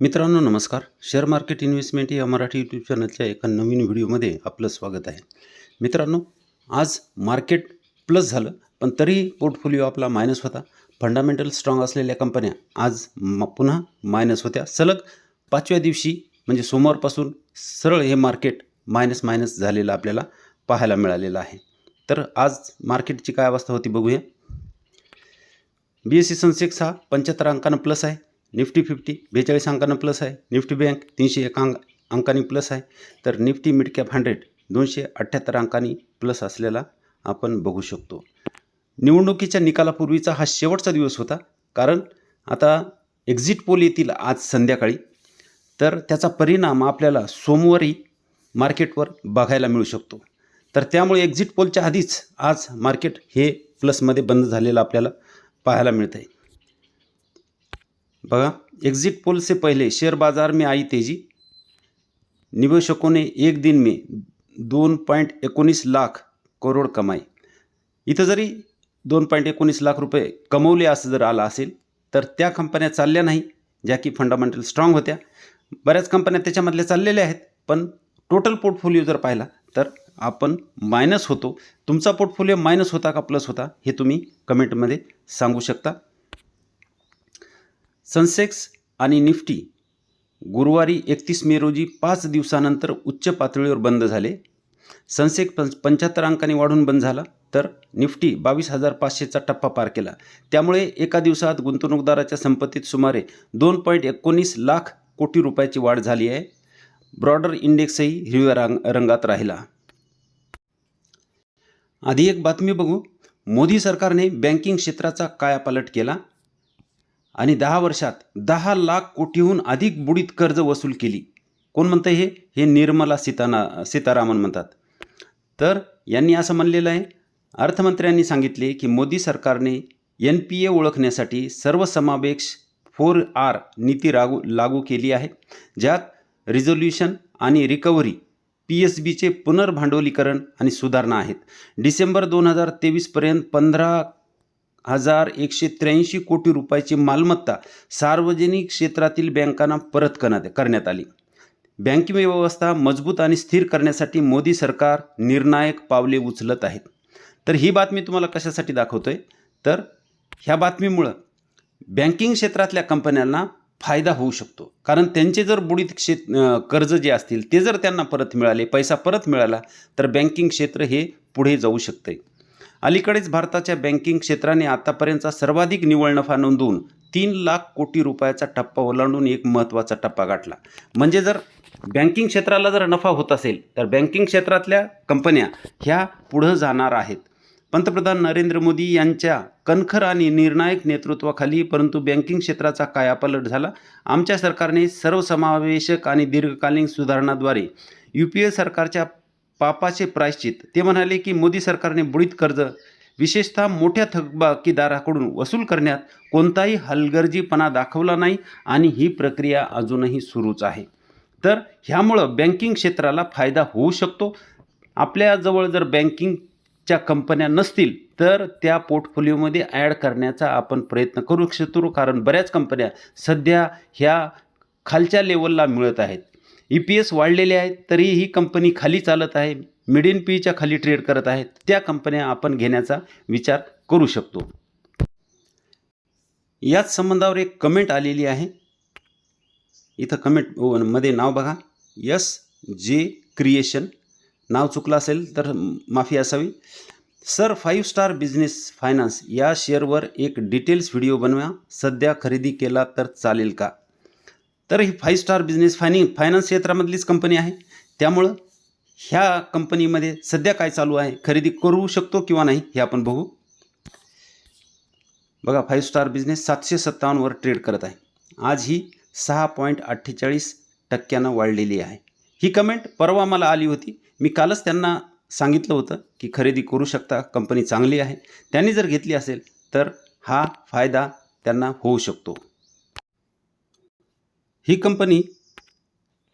मित्रांनो नमस्कार. Share market investment या मराठी यूट्यूब चॅनलच्या एका नवीन व्हिडिओमध्ये आपलं स्वागत आहे. मित्रांनो आज मार्केट प्लस झालं पण तरीही पोर्टफोलिओ आपला मायनस होता. फंडामेंटल स्ट्रॉंग असलेल्या कंपन्या आज म पुन्हा मायनस होत्या. सलग पाचव्या दिवशी म्हणजे सोमवारपासून सरळ हे मार्केट मायनस मायनस झालेलं आपल्याला पाहायला मिळालेलं आहे. तर आज मार्केटची काय अवस्था होती बघूया. बी एस सी सेन्सेक्स हा पंच्याहत्तर अंकानं प्लस आहे. निफ्टी फिफ्टी बेचाळीस अंकानं प्लस आहे. निफ्टी बँक तीनशे एक अंक अंकांनी प्लस आहे. तर निफ्टी मिड कॅप हंड्रेड दोनशे अठ्ठ्याहत्तर अंकांनी प्लस असलेला आपण बघू शकतो. निवडणुकीच्या निकालापूर्वीचा हा शेवटचा दिवस होता. कारण आता एक्झिट पोल येतील आज संध्याकाळी. तर त्याचा परिणाम आपल्याला सोमवारी मार्केटवर बघायला मिळू शकतो. तर त्यामुळे एक्झिट पोलच्या आधीच आज मार्केट हे प्लसमध्ये बंद झालेलं आपल्याला पाहायला मिळतं आहे बघा एग्जिट पोल से पहले शेयर बाजार में आई तेजी. निवेशकों ने एक दिन में दोन पॉईंट एकोणीस लाख करोड कमाई. इथं जरी दोन पॉईंट एकोणीस लाख रुपये कमवले असं जर आलं असेल तर त्या कंपन्या चालल्या नाही ज्या की फंडामेंटल स्ट्रॉंग होत्या. बऱ्याच कंपन्या त्याच्यामधल्या चाललेल्या आहेत पण टोटल पोर्टफोलिओ जर पाहिला तर आपण मायनस होतो. तुमचा पोर्टफोलिओ मायनस होता का प्लस होता हे तुम्ही कमेंटमध्ये सांगू शकता. सनसेक्स आणि निफ्टी गुरुवारी एकतीस मे रोजी पाच दिवसानंतर उच्च पातळीवर बंद झाले. सनसेक्स पंच पंच्याहत्तर अंकांनी वाढून बंद झाला तर निफ्टी बावीस हजार पाचशेचा टप्पा पार केला. त्यामुळे एका दिवसात गुंतवणूकदाराच्या संपत्तीत सुमारे दोन पॉईंट एकोणीस लाख कोटी रुपयाची वाढ झाली आहे. ब्रॉडर इंडेक्सही हिरव्या रंग रंगात राहिला. आधी एक बातमी बघू. मोदी सरकारने बँकिंग क्षेत्राचा कायापालट केला. आणि दहा वर्षात दहा लाख कोटीहून अधिक बुडीत कर्ज वसूल केली. कोण म्हणतं हे? हे निर्मला सीताना सीतारामन म्हणतात. तर यांनी असं म्हणलेलं आहे. अर्थमंत्र्यांनी सांगितले की मोदी सरकारने एन पी ए ओळखण्यासाठी सर्वसमावेश फोर आर नीती लागू लागू केली आहे. ज्यात रिझोल्युशन आणि रिकव्हरी पी एस बीचे पुनर्भांडवलीकरण आणि सुधारणा आहेत. डिसेंबर दोन हजार तेवीसपर्यंत पंधरा हजार एकशे त्र्याऐंशी कोटी रुपयाची मालमत्ता सार्वजनिक क्षेत्रातील बँकांना परत करण्यात करण्यात आली. बँकिंग व्यवस्था मजबूत आणि स्थिर करण्यासाठी मोदी सरकार निर्णायक पावले उचलत आहेत. तर ही बातमी तुम्हाला कशासाठी दाखवतो आहे तर ह्या बातमीमुळं बँकिंग क्षेत्रातल्या कंपन्यांना फायदा होऊ शकतो. कारण त्यांचे जर बुडीत क्षेत कर्ज जे असतील ते जर त्यांना परत मिळाले पैसा परत मिळाला तर बँकिंग क्षेत्र हे पुढे जाऊ शकतं आहे अलीकडेच भारताच्या बँकिंग क्षेत्राने आतापर्यंतचा सर्वाधिक निव्वळ नफा नोंदवून तीन लाख कोटी रुपयाचा टप्पा ओलांडून एक महत्त्वाचा टप्पा गाठला. म्हणजे जर बँकिंग क्षेत्राला जर नफा होत असेल तर बँकिंग क्षेत्रातल्या कंपन्या ह्या पुढं जाणार आहेत. पंतप्रधान नरेंद्र मोदी यांच्या कणखर आणि निर्णायक नेतृत्वाखाली परंतु बँकिंग क्षेत्राचा कायापलट झाला? आमच्या सरकारने सर्वसमावेशक आणि दीर्घकालीन सुधारणाद्वारे यू पी ए सरकारच्या पापाचे प्रायश्चित. ते म्हणाले की मोदी सरकारने बुडीत कर्ज विशेषतः मोठ्या थकबाकीदाराकडून वसूल करण्यात कोणताही हलगर्जीपणा दाखवला नाही आणि ही प्रक्रिया अजूनही सुरूच आहे. तर ह्यामुळं बँकिंग क्षेत्राला फायदा होऊ शकतो. आपल्याजवळ जर बँकिंगच्या कंपन्या नसतील तर त्या पोर्टफोलिओमध्ये ॲड करण्याचा आपण प्रयत्न करू शकतो. कारण बऱ्याच कंपन्या सध्या ह्या खालच्या लेवलला मिळत आहेत. ई पी एस वाढलेले आहेत तरी ही कंपनी खाली चालत आहे. मिड पीच्या खाली ट्रेड करत आहेत. त्या कंपन्या आपण घेण्याचा विचार करू शकतो. याच संबंधावर एक कमेंट आलेली आहे. इथं कमेंटमध्ये नाव बघा. यस जे क्रिएशन नाव चुकलं असेल तर माफी असावी. Sir five star business finance या शेअरवर एक डिटेल्स व्हिडिओ बनवा. सध्या खरेदी केला तर चालेल का? तर ही फाईव्ह स्टार बिझनेस फायनि फायनान्स क्षेत्रामधलीच कंपनी आहे. त्यामुळं ह्या कंपनीमध्ये सध्या काय चालू आहे खरेदी करू शकतो किंवा नाही हे आपण बघू. बघा फाईव्ह स्टार बिझनेस सातशे सत्तावन्नवर ट्रेड करत आहे. आज ही सहा पॉईंट अठ्ठेचाळीस टक्क्यानं वाढलेली आहे. ही कमेंट परवा मला आली होती. मी कालच त्यांना सांगितलं होतं की खरेदी करू शकता कंपनी चांगली आहे. त्यांनी जर घेतली असेल तर हा फायदा त्यांना होऊ शकतो. ही कंपनी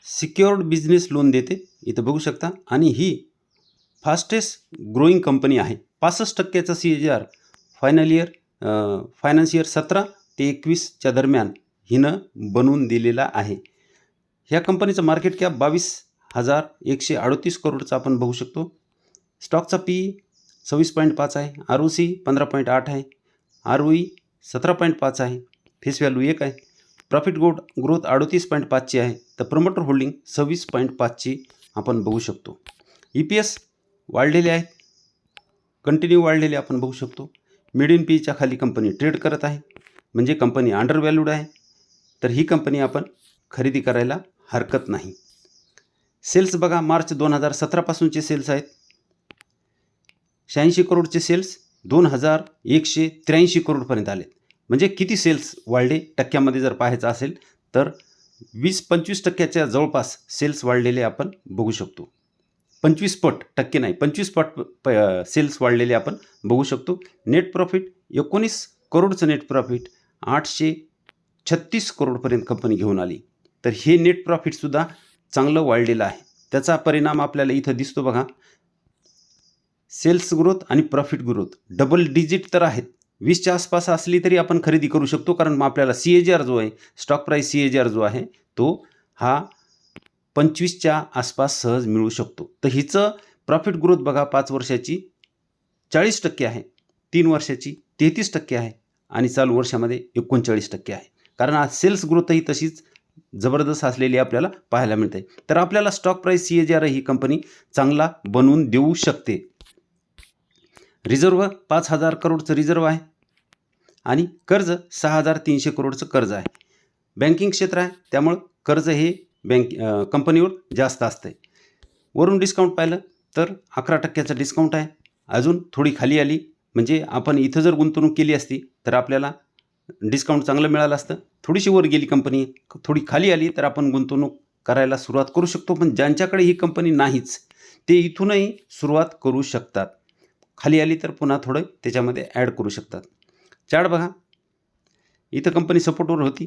सिक्युअर्ड बिझनेस लोन देते इथं बघू शकता. आणि ही फास्टेस्ट ग्रोईंग कंपनी आहे. पासष्ट टक्क्याचा C H R final year finance year सतरा ते एकवीसच्या दरम्यान हिनं बनवून दिलेला आहे. ह्या कंपनीचं मार्केट कॅप बावीस हजार एकशे अडतीस करोडचा आपण बघू शकतो. स्टॉकचा पी सव्वीस पॉईंट पाच आहे. आर ओ सी पंधरा पॉईंट आठ आहे. आर ओ ई सतरा पॉईंट पाच आहे. फेस व्हॅल्यू एक आहे. प्रॉफिट गोड ग्रोथ अडतीस पॉईंट पाचची आहे. तर प्रमोटर होल्डिंग सव्वीस पॉईंट पाचची आपण बघू शकतो. ई पी एस वाढलेले आहेत कंटिन्यू वाढलेले आपण बघू शकतो. मिडियम पीच्या खाली कंपनी ट्रेड करत आहे. म्हणजे कंपनी अंडर व्हॅल्यूड आहे. तर ही कंपनी आपण खरेदी करायला हरकत नाही. सेल्स बघा मार्च दोन हजार सतरापासूनचे सेल्स आहेत. शहाऐंशी करोडचे सेल्स दोन हजार एकशे त्र्याऐंशी करोडपर्यंत आले म्हणजे किती सेल्स वाढले टक्क्यामध्ये जर पाहायचं असेल तर वीस पंचवीस टक्क्याच्या जवळपास सेल्स वाढलेले आपण बघू शकतो. पंचवीस पट टक्के नाही पंचवीस पट प सेल्स वाढलेले आपण बघू शकतो. नेट प्रॉफिट एकोणीस करोडचं नेट प्रॉफिट आठशे छत्तीस करोडपर्यंत कंपनी घेऊन आली. तर हे नेट प्रॉफिटसुद्धा चांगलं वाढलेलं आहे. त्याचा परिणाम आपल्याला इथं दिसतो बघा. सेल्स ग्रोथ आणि प्रॉफिट ग्रोथ डबल डिजिट तर आहेत. वीसच्या आसपास असली तरी आपण खरेदी करू शकतो कारण मग आपल्याला सी ए जी आर जो आहे stock price C A G R जो आहे तो हा पंचवीसच्या आसपास सहज मिळू शकतो. तर हिचं प्रॉफिट ग्रोथ बघा पाच वर्षाची चाळीस टक्के आहे तीन वर्षाची तेहतीस टक्के आहे आणि चालू वर्षामध्ये एकोणचाळीस टक्के आहे. कारण आज सेल्स ग्रोथही तशीच जबरदस्त असलेली आपल्याला पाहायला मिळते. तर आपल्याला stock price C A G R he company चांगला बनवून देऊ शकते. रिझर्व पाच हजार करोडचं रिझर्व आहे. आणि कर्ज सहा हजार तीनशे करोडचं कर्ज आहे. बँकिंग क्षेत्र आहे त्यामुळं कर्ज हे बँक कंपनीवर जास्त असतं आहे वरून डिस्काउंट पाहिलं तर अकरा टक्क्याचं डिस्काउंट आहे. अजून थोडी खाली आली म्हणजे आपण इथं जर गुंतवणूक केली असती तर आपल्याला डिस्काउंट चांगलं मिळालं असतं. थोडीशी वर गेली कंपनी थोडी खाली आली तर आपण गुंतवणूक करायला सुरुवात करू शकतो. पण ज्यांच्याकडे ही कंपनी नाहीच ते इथूनही सुरुवात करू शकतात. खाली आली तर पुन्हा थोडं त्याच्यामध्ये ॲड करू शकतात. चार्ट बघा. इथं कंपनी सपोर्टवर होती.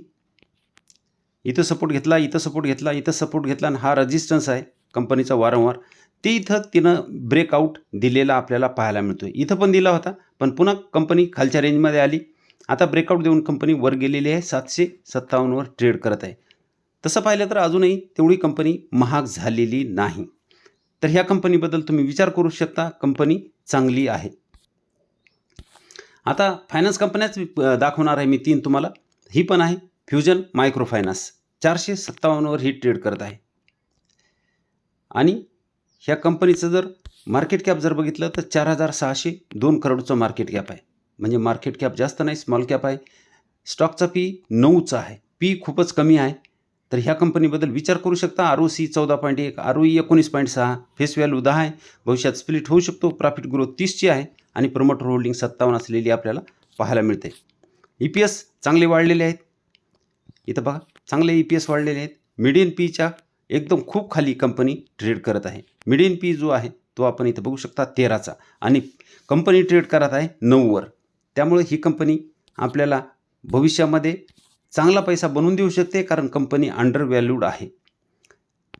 इथं सपोर्ट घेतला इथं सपोर्ट घेतला इथं सपोर्ट घेतला आणि हा रजिस्टन्स आहे कंपनीचा वारंवार. ते इथं तिनं ब्रेकआउट दिलेला आपल्याला पाहायला मिळतो इथं पण दिला होता पण पुन्हा कंपनी खालच्या रेंजमध्ये आली. आता ब्रेकआउट देऊन कंपनी वर गेलेली आहे सातशे सत्तावन्नवर ट्रेड करत आहे. तसं पाहिलं तर अजूनही तेवढी कंपनी महाग झालेली नाही. तर ह्या कंपनीबद्दल तुम्ही विचार करू शकता. कंपनी चांगली आहे. आता फायनान्स कंपन्याच दाखवणार आहे मी तीन तुम्हाला. ही पण आहे. फ्युजन मायक्रो फायनान्स चारशे सत्तावन्नवर ही ट्रेड करत आहे. आणि ह्या कंपनीचं जर मार्केट कॅप जर बघितलं तर चार हजार सहाशे दोन करोडचं मार्केट कॅप आहे. म्हणजे मार्केट कॅप जास्त नाही स्मॉल कॅप आहे. स्टॉकचा पी नऊचा आहे. पी खूपच कमी आहे. तर ह्या कंपनीबद्दल विचार करू शकता. आर ओ सी चौदा पॉईंट एक आर ओ ई एकोणीस पॉईंट सहा. फेस व्हॅल्यू दहा आहे. भविष्यात स्प्लिट होऊ शकतो. प्रॉफिट ग्रोथ तीसची आहे. आणि प्रमोटर होल्डिंग सत्तावन्न असलेली आपल्याला पाहायला मिळते. ई पी एस चांगले वाढलेले आहेत. इथं बघा. चांगले ई पी एस वाढलेले आहेत. मिडियन पीच्या एकदम खूप खाली कंपनी ट्रेड करत आहे. मिडियन पी जो आहे तो आपण इथं बघू शकता तेराचा. आणि कंपनी ट्रेड करत आहे नऊवर. त्यामुळे ही कंपनी आपल्याला भविष्यामध्ये चांगला पैसा बनवून देऊ शकते कारण कंपनी अंडर व्हॅल्यूड आहे.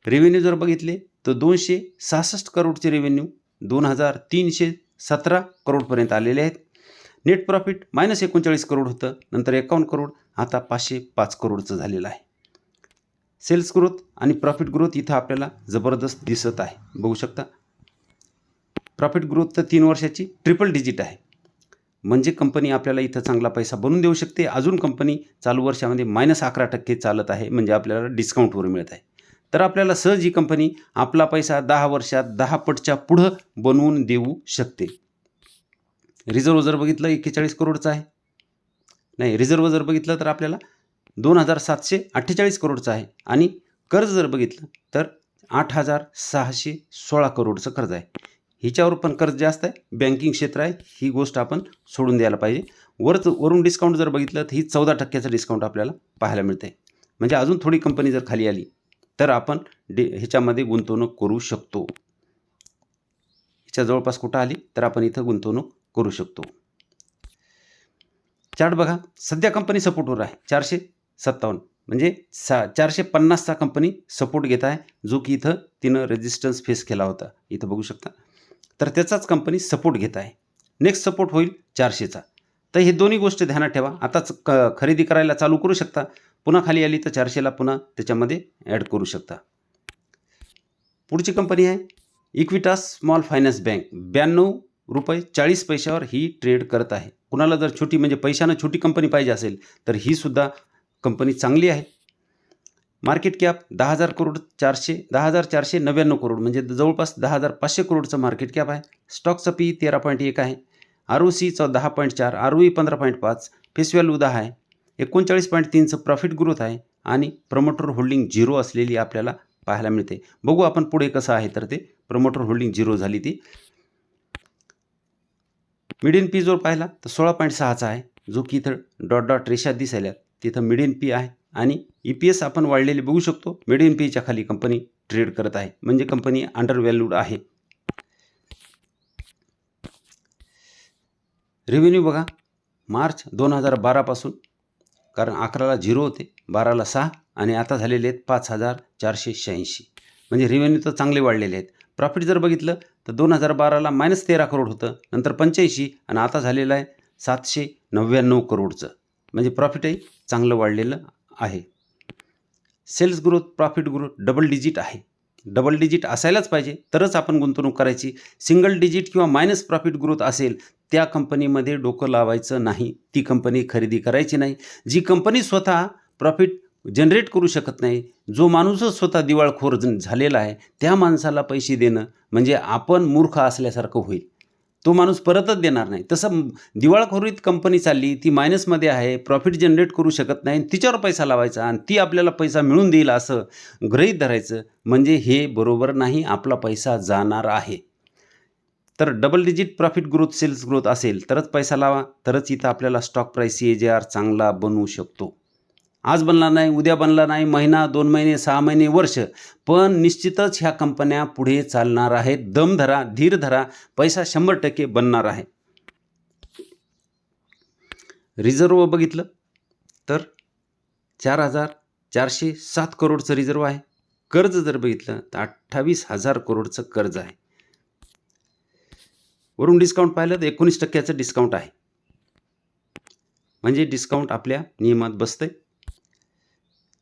रेव्हेन्यू जर बघितले तर दोनशे सहासष्ट करोडचे रेव्हेन्यू दोन हजार तीनशे सतरा करोडपर्यंत आलेले आहेत. नेट प्रॉफिट मायनस एकोणचाळीस करोड होतं नंतर एकावन्न करोड आता पाचशे पाच करोडचं झालेलं आहे. सेल्स ग्रोथ आणि प्रॉफिट ग्रोथ इथं आपल्याला जबरदस्त दिसत आहे. बघू शकता. प्रॉफिट ग्रोथ तर तीन वर्षाची ट्रिपल डिजिट आहे. म्हणजे कंपनी आपल्याला इथं चांगला पैसा बनवून देऊ शकते. अजून कंपनी चालू वर्षामध्ये मायनस अकरा टक्के चालत आहे म्हणजे आपल्याला डिस्काउंटवर मिळत आहे. तर आपल्याला सहज ही कंपनी आपला पैसा दहा वर्षात दहा पटच्या पुढं बनवून देऊ शकते. रिझर्व जर बघितलं एक्केचाळीस करोडचं आहे. नाही रिझर्व जर बघितलं तर आपल्याला दोन हजार सातशे अठ्ठेचाळीस करोडचं आहे. आणि कर्ज जर बघितलं तर आठ हजार सहाशे सोळा करोडचं कर्ज आहे. हिच्यावर पण कर्ज जास्त आहे. बँकिंग क्षेत्र आहे. ही गोष्ट आपण सोडून द्यायला पाहिजे. वरच वरून डिस्काउंट जर बघितलं तर ही चौदा टक्क्याचं डिस्काउंट आपल्याला पाहायला मिळते म्हणजे अजून थोडी कंपनी जर खाली आली तर आपण डे ह्याच्यामध्ये गुंतवणूक करू शकतो. ह्याच्या जवळपास कुठं आली तर आपण इथं गुंतवणूक करू शकतो. चार्ट बघा. सध्या कंपनी सपोर्टवर आहे. चारशे सत्तावन्न. म्हणजे सा चारशे पन्नासचा कंपनी सपोर्ट घेत आहे. जो की इथं तिनं रेजिस्टन्स फेस केला होता. इथं बघू शकता. तर त्याचाच कंपनी सपोर्ट घेत आहे. नेक्स्ट सपोर्ट होईल चारशेचा. तर हे दोन्ही गोष्टी ध्यानात ठेवा. आताच क खरेदी करायला चालू करू शकता. पुन्हा खाली आली तर चारशेला पुन्हा त्याच्यामध्ये ॲड करू शकता. पुढची कंपनी आहे इक्विटास स्मॉल फायनान्स बँक ब्याण्णव रुपये चाळीस पैशावर ही ट्रेड करत आहे. कुणाला जर छोटी म्हणजे पैशानं छोटी कंपनी पाहिजे असेल तर ही सुद्धा कंपनी चांगली आहे. मार्केट कॅप दहा हजार करोड चारशे दहा हजार चारशे नव्याण्णव करोड म्हणजे जवळपास दहा हजार पाचशे करोडचं मार्केट कॅप आहे. स्टॉकचं पी तेरा पॉईंट एक आहे. आर ओ सीचं दहा पॉईंट चार आर ओ ई पंधरा पॉईंट पाच फेस व्हॅल्यू दहा आहे. एकोणचाळीस पॉईंट तीनचं प्रॉफिट ग्रोथ आहे आणि प्रमोटर होल्डिंग झिरो असलेली आपल्याला पाहायला मिळते. बघू आपण पुढे कसं आहे तर ते प्रमोटर होल्डिंग झिरो झाली ती. मिडियन पी जर पाहिला तर सोळा पॉईंट सहाचा आहे. जो की इथं डॉट डॉट रेषा दिसायला तिथं मिडियन पी आहे. आणि ई पी एस आपण वाढलेले बघू शकतो. मिडियन पीच्या खाली कंपनी ट्रेड करत आहे. म्हणजे कंपनी अंडर व्हॅल्यूड आहे. रेव्हेन्यू बघा. मार्च दोन हजार बारापासून कारण अकराला झिरो होते. बाराला सहा. आणि आता झालेले आहेत पाच हजार चारशे शहाऐंशी. म्हणजे रेव्हेन्यू तर चांगले वाढलेले आहेत. प्रॉफिट जर बघितलं तर दोन हजार बाराला मायनस तेरा करोड होतं. नंतर पंच्याऐंशी आणि आता झालेलं आहे सातशे नव्याण्णव करोडचं म्हणजे प्रॉफिटही चांगलं वाढलेलं आहे. Sales growth profit growth double digit आहे. डबल डिजिट असायलाच पाहिजे तरच आपण गुंतवणूक करायची. सिंगल डिजिट किंवा मायनस प्रॉफिट ग्रोथ असेल त्या कंपनीमध्ये डोकं लावायचं नाही. ती कंपनी खरेदी करायची नाही. जी कंपनी स्वतः प्रॉफिट जनरेट करू शकत नाही जो माणूसच स्वतः दिवाळखोर झालेला आहे त्या माणसाला पैसे देणं म्हणजे आपण मूर्ख असल्यासारखं होईल. तो माणूस परतच देणार नाही. तसं दिवाळखोरीत कंपनी चालली ती मायनसमध्ये आहे प्रॉफिट जनरेट करू शकत नाही तिच्यावर पैसा लावायचा आणि ती आपल्याला पैसा मिळून देईल असं गृहीत धरायचं म्हणजे हे बरोबर नाही आपला पैसा जाणार आहे. तर double digit profit growth sales growth असेल तरच पैसा लावा तरच इथं आपल्याला स्टॉक प्राईस सी ए जे आर चांगला बनवू शकतो. आज बनला नाही उद्या बनला नाही महिना दोन महिने सहा महिने वर्ष. पण निश्चितच ह्या कंपन्या पुढे चालणार आहेत. दम धरा धीर धरा पैसा शंभर टक्के बनणार आहे. रिझर्व बघितलं तर चार हजार चारशे सात करोडचं रिझर्व आहे. कर्ज जर बघितलं तर अठ्ठावीस हजार करोडचं कर्ज आहे. वरून डिस्काउंट पाहिलं तर एकोणीस टक्क्याचं डिस्काउंट आहे. म्हणजे डिस्काउंट आपल्या नियमात बसतंय.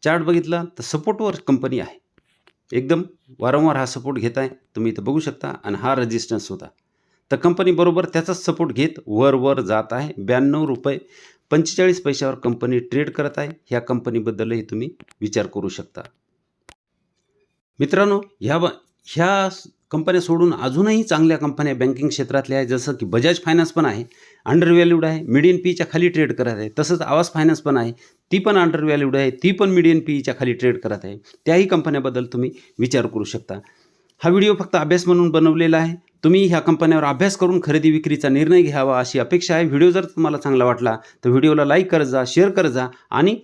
चार्ट बघितला तर सपोर्टवर कंपनी आहे. एकदम वारंवार हा सपोर्ट घेत आहे तुम्ही इथं बघू शकता आणि हा रेजिस्टन्स होता. तर कंपनी बरोबर त्याचाच सपोर्ट घेत वर वर जात आहे. ब्याण्णव रुपये पंचेचाळीस पैशावर कंपनी ट्रेड करत आहे. ह्या कंपनीबद्दलही तुम्ही विचार करू शकता. मित्रांनो ह्या ह्या कंपन्या सोडून अजूनही चांगल्या कंपन्या बँकिंग क्षेत्रातल्या आहेत. जसं की बजाज फायनान्स पण आहे. अंडर व्हॅल्यूड आहे मिडियन पीच्या खाली ट्रेड करत आहे. तसंच आवास फायनान्स पण आहे. ती पण अंडर व्हॅल्यूड आहे. ती पण मिडियन पीईच्या खाली ट्रेड करत आहे. त्याही कंपन्याबद्दल तुम्ही विचार करू शकता. हा व्हिडिओ फक्त अभ्यास म्हणून बनवलेला आहे. तुम्ही ह्या कंपन्यावर अभ्यास करून खरेदी विक्रीचा निर्णय घ्यावा अशी अपेक्षा आहे. व्हिडिओ जर तुम्हाला चांगला वाटला तर व्हिडिओला लाईक करत जा शेअर करत जा आणि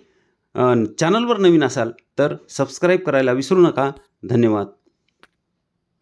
चॅनलवर नवीन असाल तर सबस्क्राईब करायला विसरू नका. धन्यवाद.